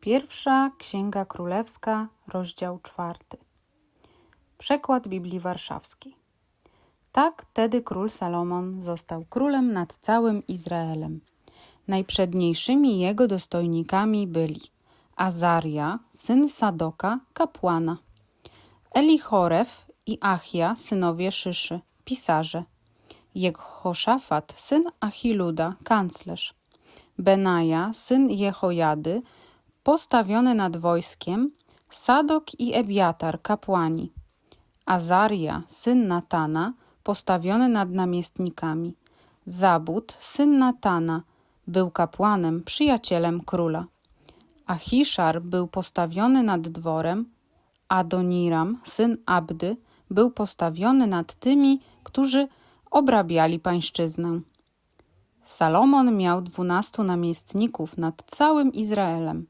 Pierwsza Księga Królewska, rozdział czwarty. Przekład Biblii Warszawskiej. Tak tedy król Salomon został królem nad całym Izraelem. Najprzedniejszymi jego dostojnikami byli Azaria, syn Sadoka, kapłana, Elichoref i Achia, synowie Szyszy, pisarze, Jehoszafat, syn Achiluda, kanclerz, Benaja, syn Jehojady, postawiony nad wojskiem, Sadok i Ebiatar, kapłani, Azaria, syn Natana, postawiony nad namiestnikami, Zabud, syn Natana, był kapłanem, przyjacielem króla. Achiszar był postawiony nad dworem, Adoniram, syn Abdy, był postawiony nad tymi, którzy obrabiali pańszczyznę. Salomon miał dwunastu namiestników nad całym Izraelem.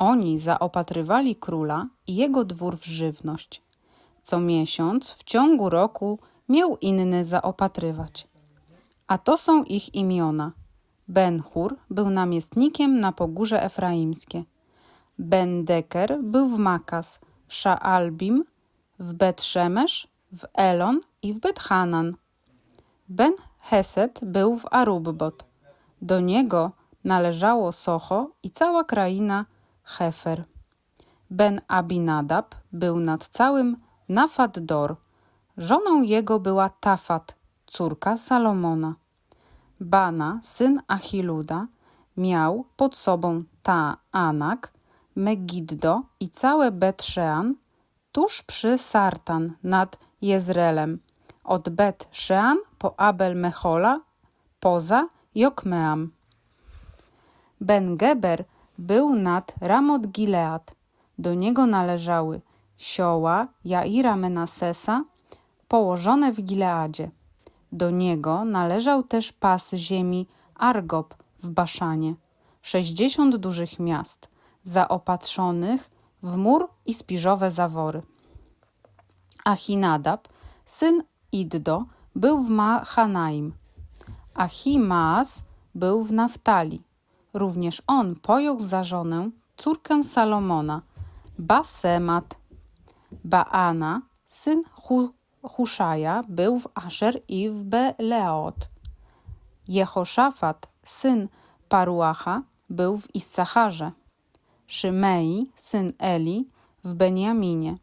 Oni zaopatrywali króla i jego dwór w żywność. Co miesiąc w ciągu roku miał inny zaopatrywać. A to są ich imiona. Ben-Hur był namiestnikiem na pogórze efraimskie. Ben-Deker był w Makas, w Szaalbim, w Bet-Szemesz, w Elon i w Bet-Hanan. Ben-Heset był w Arubbot. Do niego należało Socho i cała kraina Hefer. Ben Abinadab był nad całym Nafat Dor. Żoną jego była Tafat, córka Salomona. Bana, syn Achiluda, miał pod sobą Ta-Anak, Megiddo i całe Bet-Szean, tuż przy Sartan nad Jezreelem, od Bet-Szean po Abel-Mechola, poza Jokmeam. Ben-Geber był nad Ramot Gilead. Do niego należały sioła Jaira Menasesa, położone w Gileadzie. Do niego należał też pas ziemi Argob w Baszanie, sześćdziesiąt dużych miast, zaopatrzonych w mur i spiżowe zawory. Achinadab, syn Iddo, był w Mahanaim. Achimaas był w Naftali. Również on pojął za żonę córkę Salomona, Basemat. Baana, syn Hu Huszaja, był w Asher i w Beleot. Jehoszafat, syn Paruacha, był w Issacharze. Szymei, syn Eli, w Beniaminie.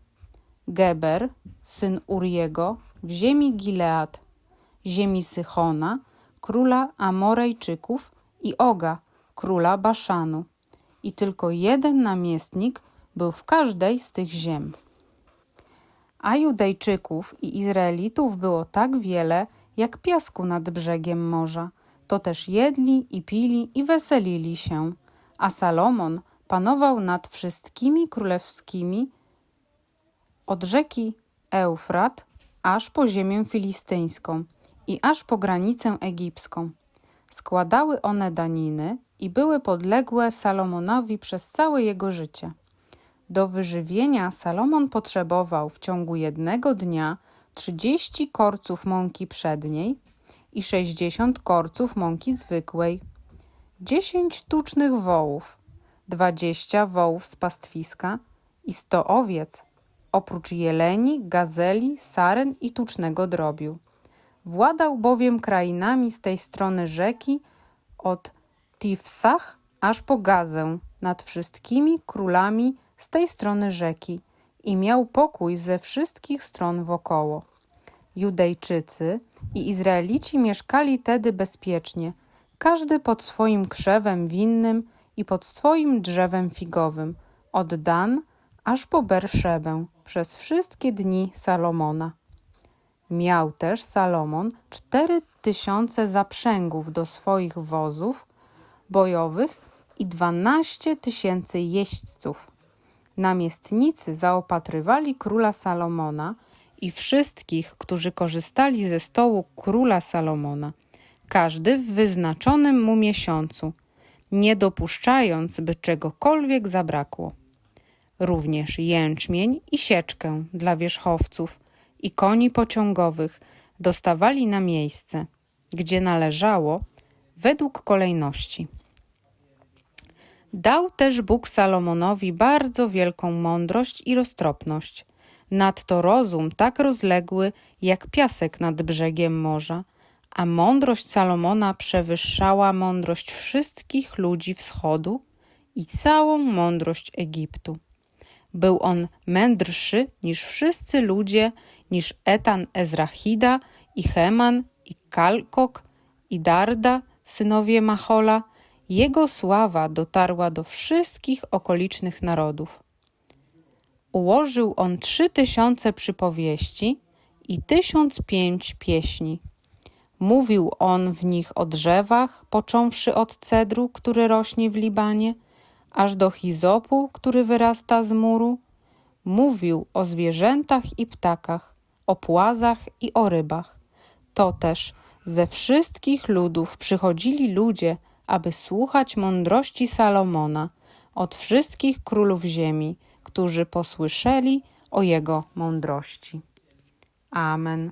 Geber, syn Uriego, w ziemi Gilead, ziemi Sychona, króla Amorejczyków i Oga, króla Baszanu. I tylko jeden namiestnik był w każdej z tych ziem. A Judejczyków i Izraelitów było tak wiele, jak piasku nad brzegiem morza. To też jedli i pili i weselili się. A Salomon panował nad wszystkimi królewskimi od rzeki Eufrat aż po ziemię filistyńską i aż po granicę egipską. Składały one daniny i były podległe Salomonowi przez całe jego życie. Do wyżywienia Salomon potrzebował w ciągu jednego dnia trzydzieści korców mąki przedniej i sześćdziesiąt korców mąki zwykłej, dziesięć tucznych wołów, dwadzieścia wołów z pastwiska i sto owiec, oprócz jeleni, gazeli, saren i tucznego drobiu. Władał bowiem krainami z tej strony rzeki od Tifsach aż po Gazę nad wszystkimi królami z tej strony rzeki i miał pokój ze wszystkich stron wokoło. Judejczycy i Izraelici mieszkali tedy bezpiecznie, każdy pod swoim krzewem winnym i pod swoim drzewem figowym, od Dan aż po Berszebę, przez wszystkie dni Salomona. Miał też Salomon cztery tysiące zaprzęgów do swoich wozów bojowych i dwanaście tysięcy jeźdźców. Namiestnicy zaopatrywali króla Salomona i wszystkich, którzy korzystali ze stołu króla Salomona, każdy w wyznaczonym mu miesiącu, nie dopuszczając, by czegokolwiek zabrakło. Również jęczmień i sieczkę dla wierzchowców i koni pociągowych dostawali na miejsce, gdzie należało, według kolejności. Dał też Bóg Salomonowi bardzo wielką mądrość i roztropność. Nadto rozum tak rozległy jak piasek nad brzegiem morza, a mądrość Salomona przewyższała mądrość wszystkich ludzi wschodu i całą mądrość Egiptu. Był on mędrszy niż wszyscy ludzie, niż Etan Ezrachida i Heman i Kalkok i Darda, synowie Machola. Jego sława dotarła do wszystkich okolicznych narodów. Ułożył on trzy tysiące przypowieści i tysiąc pięć pieśni. Mówił on w nich o drzewach, począwszy od cedru, który rośnie w Libanie, aż do hizopu, który wyrasta z muru. Mówił o zwierzętach i ptakach, o płazach i o rybach. To też ze wszystkich ludów przychodzili ludzie, aby słuchać mądrości Salomona, od wszystkich królów ziemi, którzy posłyszeli o jego mądrości. Amen.